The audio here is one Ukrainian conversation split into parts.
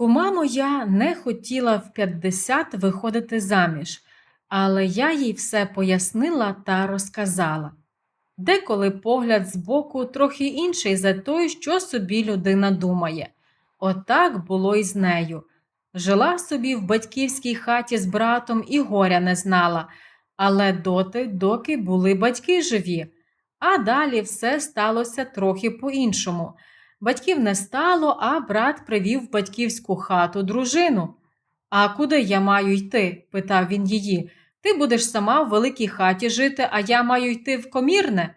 Кума моя не хотіла в 50 виходити заміж, але я їй все пояснила та розказала. Деколи погляд збоку трохи інший за той, що собі людина думає. Отак було і з нею. Жила собі в батьківській хаті з братом і горя не знала, але доти, доки були батьки живі. А далі все сталося трохи по-іншому. Батьків не стало, а брат привів в батьківську хату дружину. А куди я маю йти? питав він її. Ти будеш сама в великій хаті жити, а я маю йти в комірне.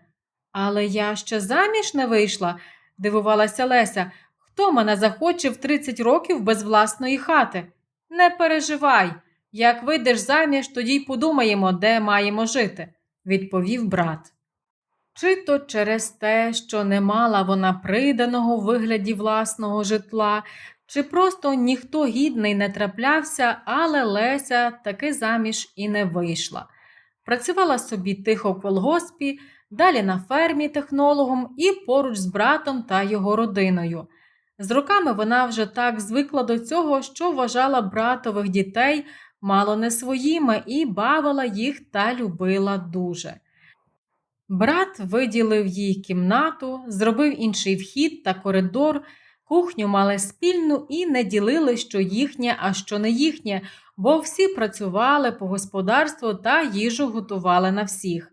Але я ще заміж не вийшла, дивувалася Леся. Хто мене захоче в 30 років без власної хати? Не переживай. Як вийдеш заміж, тоді й подумаємо, де маємо жити, відповів брат. Чи то через те, що не мала вона приданого в вигляді власного житла, чи просто ніхто гідний не траплявся, але Леся таки заміж і не вийшла. Працювала собі тихо в колгоспі, далі на фермі технологом і поруч з братом та його родиною. З роками вона вже так звикла до цього, що вважала братових дітей мало не своїми і бавила їх та любила дуже. Брат виділив їй кімнату, зробив інший вхід та коридор, кухню мали спільну і не ділили, що їхнє, а що не їхнє, бо всі працювали по господарству та їжу готували на всіх.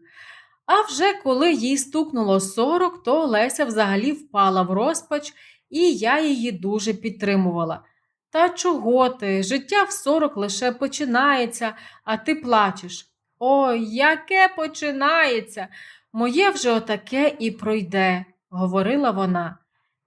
А вже коли їй стукнуло 40, то Леся взагалі впала в розпач, і я її дуже підтримувала. Та чого ти? Життя в 40 лише починається, а ти плачеш. Ой, яке починається? Моє вже отаке і пройде, говорила вона.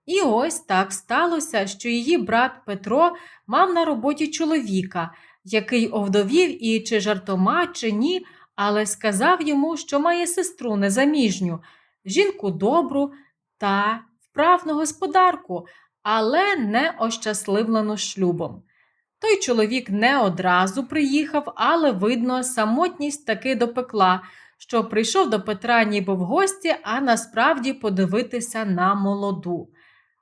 І ось так сталося, що її брат Петро мав на роботі чоловіка, який овдовів і чи жартома, чи ні, але сказав йому, що має сестру незаміжню, жінку добру та вправну господарку, але не ощасливлену шлюбом. Той чоловік не одразу приїхав, але, видно, самотність таки допекла, що прийшов до Петра ніби в гості, а насправді подивитися на молоду.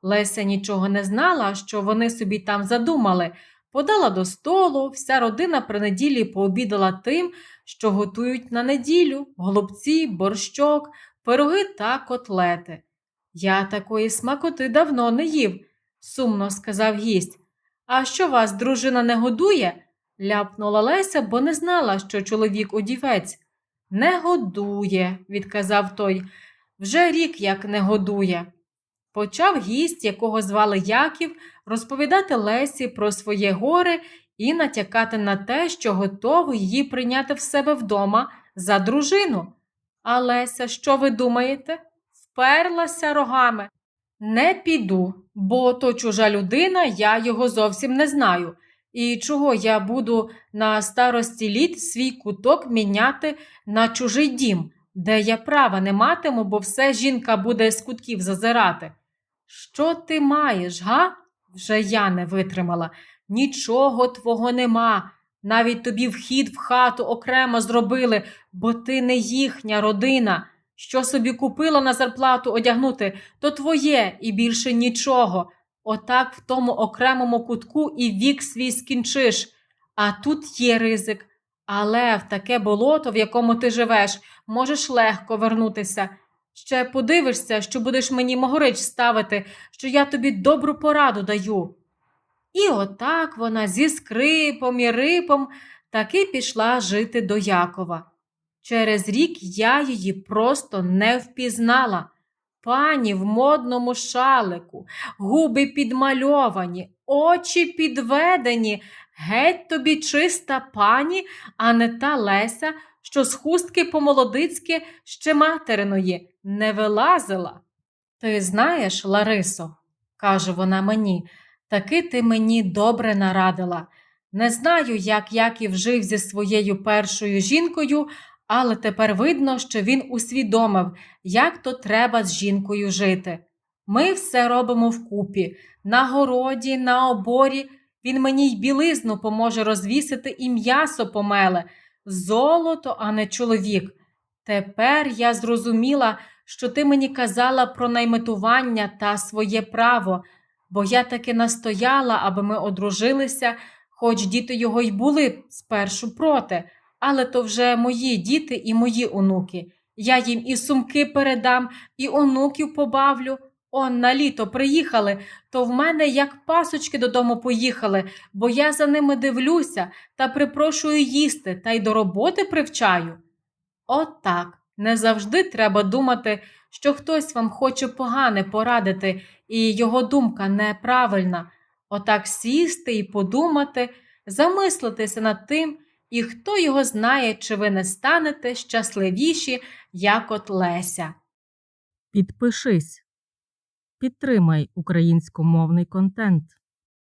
Леся нічого не знала, що вони собі там задумали. Подала до столу, вся родина при неділі пообідала тим, що готують на неділю голубці, борщок, пироги та котлети. Я такої смакоти давно не їв, сумно сказав гість. А що вас, дружина, не годує? ляпнула Леся, бо не знала, що чоловік одівець. Не годує, відказав той. Вже рік як не годує. Почав гість, якого звали Яків, розповідати Лесі про своє горе і натякати на те, що готовий її прийняти в себе вдома за дружину. А Леся, що ви думаєте? Вперлася рогами. Не піду, бо то чужа людина, я його зовсім не знаю. І чого я буду на старості літ свій куток міняти на чужий дім, де я права не матиму, бо все жінка буде з кутків зазирати. Що ти маєш, га? Вже я не витримала. Нічого твого нема. Навіть тобі вхід в хату окремо зробили, бо ти не їхня родина. Що собі купила на зарплату одягнути, то твоє і більше нічого. Отак в тому окремому кутку і вік свій скінчиш. А тут є ризик. Але в таке болото, в якому ти живеш, можеш легко вернутися. Ще подивишся, що будеш мені могорич ставити, що я тобі добру пораду даю. І отак вона зі скрипом і рипом таки пішла жити до Якова. Через рік я її просто не впізнала. Пані в модному шалику, губи підмальовані, очі підведені, геть тобі чиста пані, а не та Леся, що з хустки по-молодицьки ще материної не вилазила. Ти знаєш, Ларисо, каже вона мені, таки ти мені добре нарадила. Не знаю, як Яків жив зі своєю першою жінкою, але тепер видно, що він усвідомив, як то треба з жінкою жити. Ми все робимо вкупі, на городі, на оборі. Він мені й білизну поможе розвісити і м'ясо помеле, золото, а не чоловік. Тепер я зрозуміла, що ти мені казала про найметування та своє право. бо я таки настояла, аби ми одружилися, хоч діти його й були спершу проти, але то вже мої діти і мої онуки. Я їм і сумки передам, і онуків побавлю. Он на літо приїхали, то в мене як пасочки додому поїхали, бо я за ними дивлюся та припрошую їсти та й до роботи привчаю. От так, не завжди треба думати, що хтось вам хоче погане порадити, і його думка неправильна. Отак сісти і подумати, замислитися над тим, і хто його знає, чи ви не станете щасливіші, як от Леся. Підпишись. Підтримай українськомовний контент.